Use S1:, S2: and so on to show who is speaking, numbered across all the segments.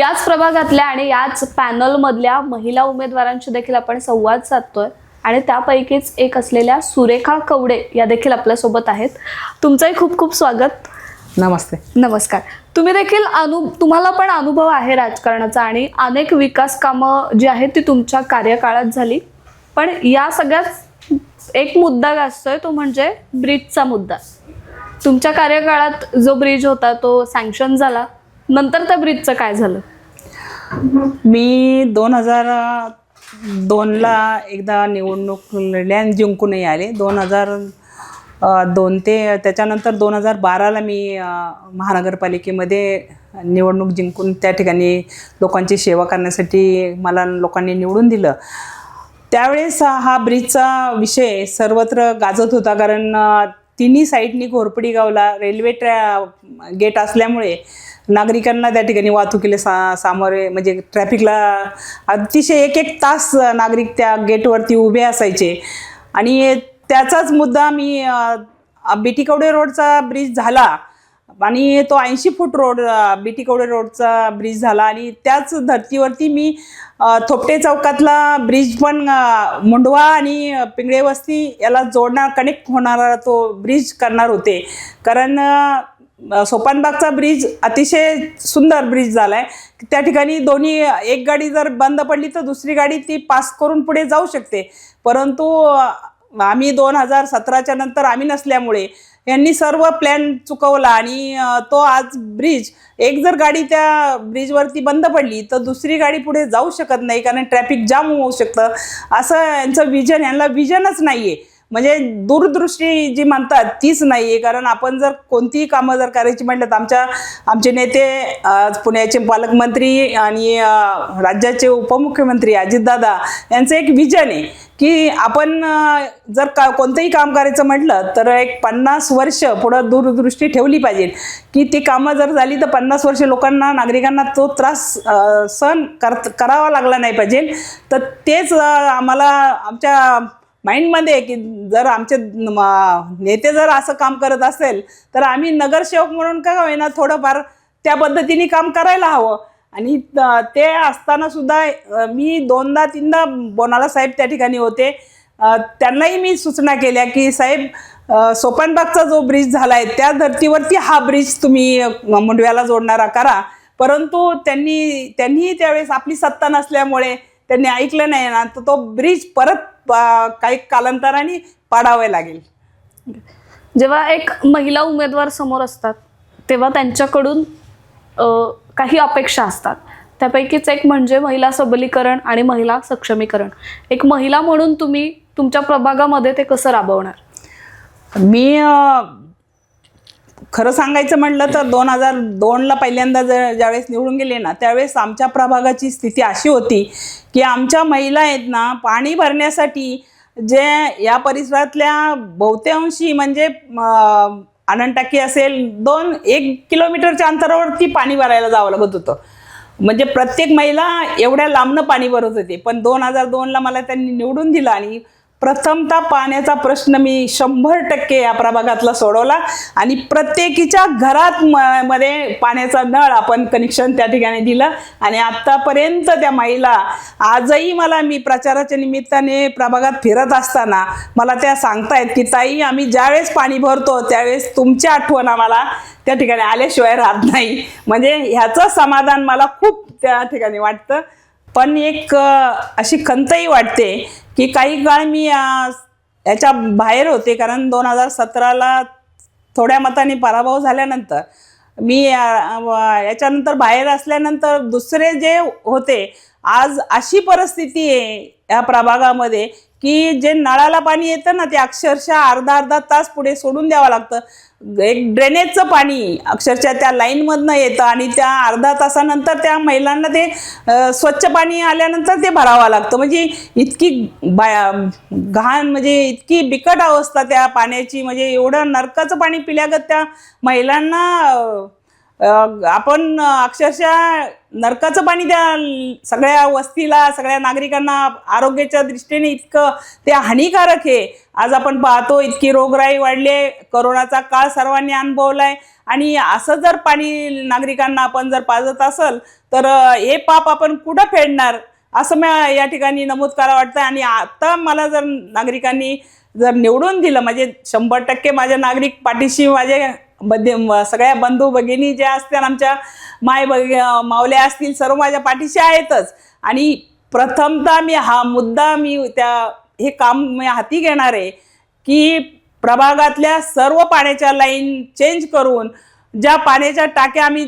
S1: याच प्रभागातल्या आणि याच पॅनलमधल्या महिला उमेदवारांशी देखील आपण संवाद साधतोय. आणि त्यापैकीच एक असलेल्या सुरेखा कवडे या देखील आपल्यासोबत आहेत. तुमचंही खूप खूप स्वागत.
S2: नमस्ते.
S1: नमस्कार. तुम्ही देखील अनु तुम्हाला पण अनुभव आहे राजकारणाचा आणि अनेक विकास कामं जी आहेत ती तुमच्या कार्यकाळात झाली. पण या सगळ्यात एक मुद्दा गाजतोय तो म्हणजे ब्रिजचा मुद्दा. तुमच्या कार्यकाळात जो ब्रिज होता तो सँक्शन झाला. नंतर त्या ब्रिजचं काय झालं?
S2: मी दोन हजार दोनला एकदा निवडणूक लढल्या जिंकूनही आले. दोन हजार दोन ते त्याच्यानंतर दोन हजार बाराला मी महानगरपालिकेमध्ये निवडणूक जिंकून त्या ठिकाणी लोकांची सेवा करण्यासाठी मला लोकांनी निवडून दिलं. त्यावेळेस हा ब्रिजचा विषय सर्वत्र गाजत होता कारण तिन्ही साईडनी घोरपडी गावला. रेल्वे ट्रॅ गेट असल्यामुळे नागरिकांना त्या ठिकाणी वाहतुकीला सा सामोरे म्हणजे ट्रॅफिकला अतिशय एक एक तास नागरिक त्या गेटवरती उभे असायचे. आणि त्याचाच मुद्दा मी बीटी कवडे रोडचा ब्रिज झाला. आणि तो ऐंशी फूट रोड बीटी कवडे रोडचा ब्रिज झाला आणि त्याच धर्तीवरती मी थोपटे चौकातला ब्रिज पण मुंडवा आणि पिंगळे वस्ती याला जोडणार कनेक्ट होणारा तो ब्रिज करणार होते. कारण सोपानबागचा ब्रिज अतिशय सुंदर ब्रिज झाला आहे त्या ठिकाणी दोन्ही एक गाडी जर बंद पडली तर दुसरी गाडी ती पास करून पुढे जाऊ शकते. परंतु आम्ही दोन हजार सतराच्या नंतर आम्ही नसल्यामुळे यांनी सर्व प्लॅन चुकवला आणि तो आज ब्रिज एक जर गाडी त्या ब्रिजवरती बंद पडली तर दुसरी गाडी पुढे जाऊ शकत नाही कारण ट्रॅफिक जाम होऊ शकतं. असं यांचं विजन यांना विजनच नाही आहे म्हणजे दूरदृष्टी जी म्हणतात तीच नाही आहे कारण आपण जर कोणतीही कामं जर करायची म्हटलं तर आमच्या आमचे नेते पुण्याचे पालकमंत्री आणि राज्याचे उपमुख्यमंत्री अजितदादा यांचं एक विजन आहे की आपण जर का कोणतंही काम करायचं म्हटलं तर एक पन्नास वर्ष पुढं दूरदृष्टी ठेवली पाहिजे. की ती कामं जर झाली तर पन्नास वर्ष लोकांना नागरिकांना तो त्रास सहन कर करावा लागला नाही पाहिजे. तर तेच आम्हाला आमच्या माइंडमध्ये आहे की जर आमचे नेते जर असं काम करत असेल तर आम्ही नगरसेवक म्हणून का होईना थोडंफार त्या पद्धतीने काम करायला हवं. आणि ते असताना सुद्धा मी दोनदा तीनदा बोनाला साहेब त्या ठिकाणी होते. त्यांनाही मी सूचना केल्या की साहेब सोपानबागचा जो ब्रिज झाला आहे त्या धर्तीवरती हा ब्रिज तुम्ही मुंडव्याला जोडणारा करा. परंतु त्यांनी त्यांनीही त्यावेळेस आपली सत्ता नसल्यामुळे त्यांनी ऐकलं नाही ना तर तो ब्रिज परत काही कालांतराने पाडावे लागेल.
S1: जेव्हा एक महिला उमेदवार समोर असतात तेव्हा त्यांच्याकडून काही अपेक्षा असतात. त्यापैकीच एक म्हणजे महिला सबलीकरण आणि महिला सक्षमीकरण. एक महिला म्हणून तुम्ही तुमच्या प्रभागामध्ये ते कसं राबवणार?
S2: मी खरं सांगायचं म्हटलं तर दोन हजार दोनला पहिल्यांदा जर ज्यावेळेस निवडून गेले ना त्यावेळेस आमच्या प्रभागाची स्थिती अशी होती की आमच्या महिला आहेत ना पाणी भरण्यासाठी जे या परिसरातल्या बहुतांशी म्हणजे अ, असेल दोन एक किलोमीटरच्या अंतरावरती पाणी भरायला जावं लागत होतं. म्हणजे प्रत्येक महिला एवढ्या लांबनं पाणी भरत होते. पण दोन हजार दोनला मला त्यांनी निवडून दिलं आणि प्रथमतः पाण्याचा प्रश्न मी शंभर टक्के या प्रभागातला सोडवला आणि प्रत्येकीच्या घरात म- मध्ये पाण्याचा नळ आपण कनेक्शन त्या ठिकाणी दिलं. आणि आत्तापर्यंत त्या महिला आजही मला मी प्रचाराच्या निमित्ताने प्रभागात फिरत असताना मला त्या सांगतायत की ताई आम्ही ज्यावेळेस पाणी भरतो त्यावेळेस तुमची आठवण आम्हाला त्या ठिकाणी आल्याशिवाय राहत नाही. म्हणजे ह्याचं समाधान मला खूप त्या ठिकाणी वाटतं. पण एक अशी खंतही वाटते की काही काळ मी याच्या बाहेर होते. कारण दोन हजार सतराला थोड्या मताने पराभव झाल्यानंतर मी याच्यानंतर बाहेर असल्यानंतर दुसरे जे होते आज अशी परिस्थिती आहे या प्रभागामध्ये की जे नळाला पाणी येतं ना ते अक्षरशः अर्धा अर्धा तास पुढे सोडून द्यावं लागतं. एक ड्रेनेजचं पाणी अक्षरशः त्या लाईनमधनं येतं आणि त्या अर्धा तासानंतर त्या महिलांना ते स्वच्छ पाणी आल्यानंतर ते भरावं लागतं. म्हणजे इतकी बा घाण म्हणजे इतकी बिकट अवस्था त्या पाण्याची. म्हणजे एवढं नरकाचं पाणी पिल्यागत त्या महिलांना आपण अक्षरशः नरकाचं पाणी त्या सगळ्या वस्तीला सगळ्या नागरिकांना आरोग्याच्या दृष्टीने इतकं ते हानिकारक आहे. आज आपण पाहतो इतकी रोगराई वाढली आहे करोनाचा काळ सर्वांनी अनुभवलाय. आणि असं जर पाणी नागरिकांना आपण जर पाजत असल तर हे पाप आपण कुठं फेडणार? असं मला या ठिकाणी नमूद करावं वाटतं आणि आता मला जर नागरिकांनी जर निवडून दिलं म्हणजे शंभर टक्के माझ्या नागरिक पाठीशी माझे बदे सगळ्या बंधू भगिनी ज्या असतील आमच्या माय बग मावल्या असतील सर्व माझ्या पाठीशी आहेतच. आणि प्रथमतः मी हा मुद्दा मी त्या हे काम मी हाती घेणार आहे की प्रभागातल्या सर्व पाण्याच्या लाईन चेंज करून ज्या पाण्याच्या टाक्या आम्ही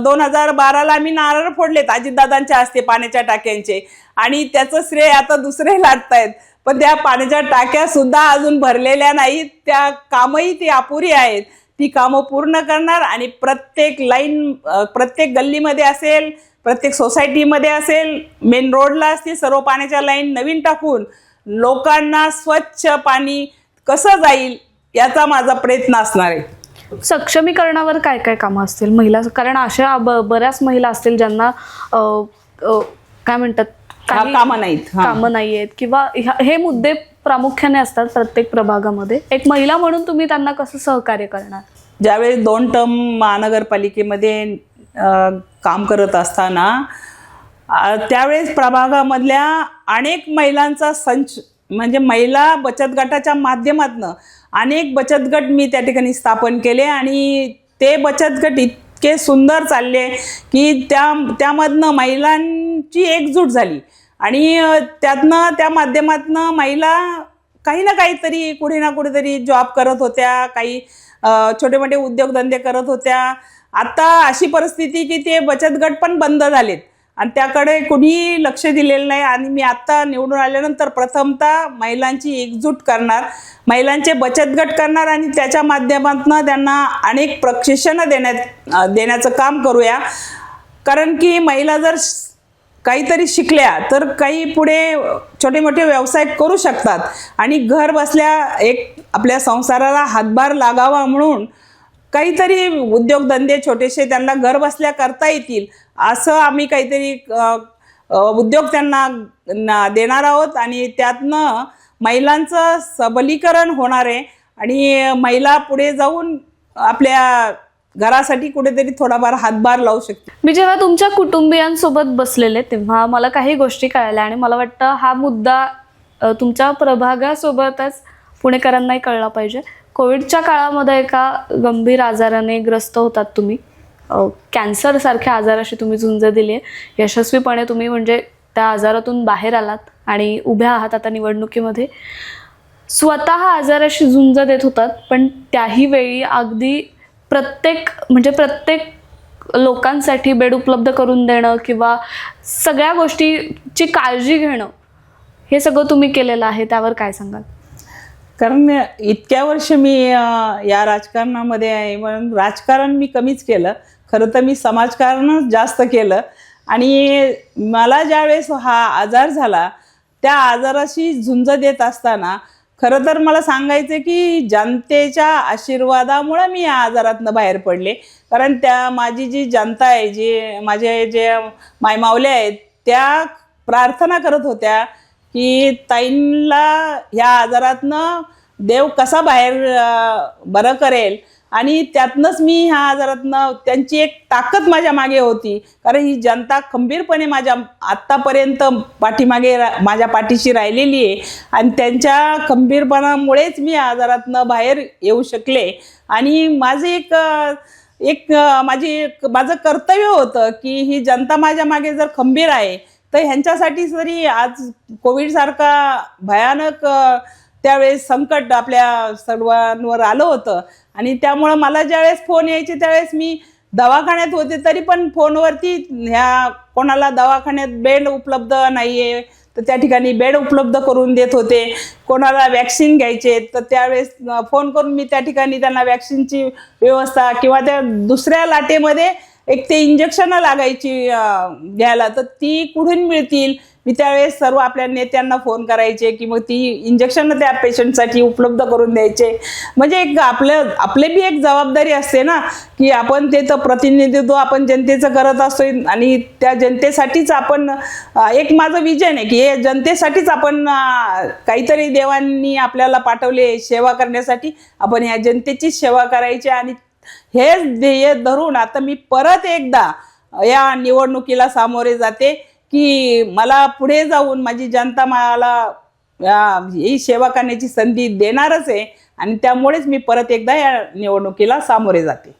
S2: दोन हजार बाराला आम्ही नारळ फोडलेत अजितदादांच्या असते पाण्याच्या टाक्यांचे. आणि त्याचं श्रेय आता दुसरे लाटतायत पण त्या पाण्याच्या टाक्या सुद्धा अजून भरलेल्या नाहीत. त्या कामही ती अपुरी आहेत. ती कामं पूर्ण करणार आणि प्रत्येक लाईन प्रत्येक गल्लीमध्ये असेल प्रत्येक सोसायटीमध्ये असेल मेन रोडला असतील सर्व पाण्याच्या लाईन नवीन टाकून लोकांना स्वच्छ पाणी कसं जाईल याचा माझा प्रयत्न असणार आहे.
S1: सक्षमीकरणावर काय काय कामं असतील? महिला कारण अशा ब- बऱ्याच महिला असतील ज्यांना काय म्हणतात?
S2: हा, कामं नाहीत.
S1: कामं नाही आहेत किंवा हे मुद्दे प्रामुख्याने असतात प्रत्येक प्रभागामध्ये. एक महिला म्हणून तुम्ही त्यांना कसं सहकार्य करणार?
S2: ज्यावेळेस दोन टर्म महानगरपालिकेमध्ये काम करत असताना त्यावेळेस प्रभागामधल्या अनेक महिलांचा संच म्हणजे महिला बचत गटाच्या माध्यमातनं अनेक बचत गट मी त्या ठिकाणी स्थापन केले आणि ते बचत गट इतके सुंदर चालले की त्या त्यामधनं महिलांची एकजूट झाली. आणि त्यातनं त्या माध्यमातनं महिला काही ना काहीतरी कुठे ना कुठेतरी जॉब करत होत्या काही छोटे मोठे उद्योगधंदे करत होत्या. आता अशी परिस्थिती की ते बचत गट पण बंद झालेत. आणि त्याकडे कुणीही लक्ष दिलेलं नाही. आणि मी आत्ता निवडून आल्यानंतर प्रथमतः महिलांची एकजूट करणार महिलांचे बचत गट करणार आणि त्याच्या माध्यमातून त्यांना अनेक प्रशिक्षणं देण्यात देण्याचं काम करूया. कारण की महिला जर श- काहीतरी शिकल्या तर काही पुढे छोटे मोठे व्यवसाय करू शकतात. आणि घर बसल्या एक आपल्या संसाराला हातभार लागावा म्हणून काहीतरी उद्योगधंदे छोटेसे त्यांना घर बसल्या करता येतील असं आम्ही काहीतरी उद्योग त्यांना देणार आहोत. आणि त्यातनं महिलांचं सबलीकरण होणार आहे. आणि महिला पुढे जाऊन आपल्या घरासाठी कुठेतरी थोडाफार हातभार लावू शकते
S1: मी जेव्हा तुमच्या कुटुंबियांसोबत बसलेले तेव्हा मला काही गोष्टी कळल्या. आणि मला वाटतं हा मुद्दा तुमच्या प्रभागासोबतच पुणेकरांनाही कळला पाहिजे. कोविडच्या काळामध्ये एका गंभीर आजाराने ग्रस्त होतात तुम्ही. कॅन्सरसारख्या आजाराशी तुम्ही झुंज दिली आहे यशस्वीपणे तुम्ही म्हणजे त्या आजारातून बाहेर आलात आणि उभ्या आहात आता निवडणुकीमध्ये. स्वतः आजाराशी झुंज देत होतात पण त्याही वेळी अगदी प्रत्येक म्हणजे प्रत्येक लोकांसाठी बेड उपलब्ध करून देणं किंवा सगळ्या गोष्टीची काळजी घेणं हे सगळं तुम्ही केलेलं आहे त्यावर काय सांगाल?
S2: कारण इतक्या वर्ष मी या राजकारणामध्ये आहे म्हणून राजकारण मी कमीच केलं. खरं तर मी समाजकारणच जास्त केलं. आणि मला ज्यावेळेस हा आजार झाला त्या आजाराशी झुंज देत असताना खरं तर मला सांगायचं की जनतेच्या आशीर्वादामुळं मी या आजारातनं बाहेर पडले. कारण त्या माझी जी जनता आहे जी माझे जे मायमावले आहेत त्या प्रार्थना करत होत्या. की ताईंला ह्या आजारातनं देव कसा बाहेर बरं करेल. आणि त्यातनंच मी ह्या आजारातनं त्यांची एक ताकद माझ्या मागे होती. कारण ही जनता खंबीरपणे माझ्या आत्तापर्यंत पाठीमागे रा- माझ्या पाठीशी राहिलेली आहे. आणि त्यांच्या खंबीरपणामुळेच मी या आजारातनं बाहेर येऊ शकले. आणि माझे एक एक माझी एक माझं कर्तव्य होतं की ही जनता माझ्या मागे जर खंबीर आहे तर ह्यांच्यासाठी जरी आज कोविडसारखा भयानक त्यावेळेस संकट आपल्या सर्वांवर आलं होतं आणि त्यामुळं मला ज्यावेळेस फोन यायचे त्यावेळेस मी दवाखान्यात होते तरी पण फोनवरती ह्या कोणाला दवाखान्यात बेड उपलब्ध नाही आहे तर त्या ठिकाणी बेड उपलब्ध करून देत होते. कोणाला वॅक्सिन घ्यायचे तर त्यावेळेस फोन करून मी त्या ठिकाणी त्यांना वॅक्सिनची व्यवस्था किंवा त्या दुसऱ्या लाटेमध्ये एक ते इंजेक्शनं लागायची घ्यायला. तर ती कुठून मिळतील? मी त्यावेळेस सर्व आपल्या नेत्यांना फोन करायचे की मग ती इंजेक्शन त्या पेशंटसाठी उपलब्ध करून द्यायचे. म्हणजे एक आपलं आपले बी एक जबाबदारी असते ना की आपण ते तर प्रतिनिधित्व आपण जनतेचं करत असतो आणि त्या जनतेसाठीच आपण एक माझं विजन आहे की हे जनतेसाठीच आपण काहीतरी देवांनी आपल्याला पाठवले सेवा करण्यासाठी आपण ह्या जनतेचीच सेवा करायची आणि हेच ध्येय धरून आता मी परत एकदा या निवडणुकीला सामोरे जाते की मला पुढे जाऊन माझी जनता मला ही सेवा करण्याची संधी देणारच आहे. आणि त्यामुळेच मी परत एकदा या निवडणुकीला सामोरे जाते.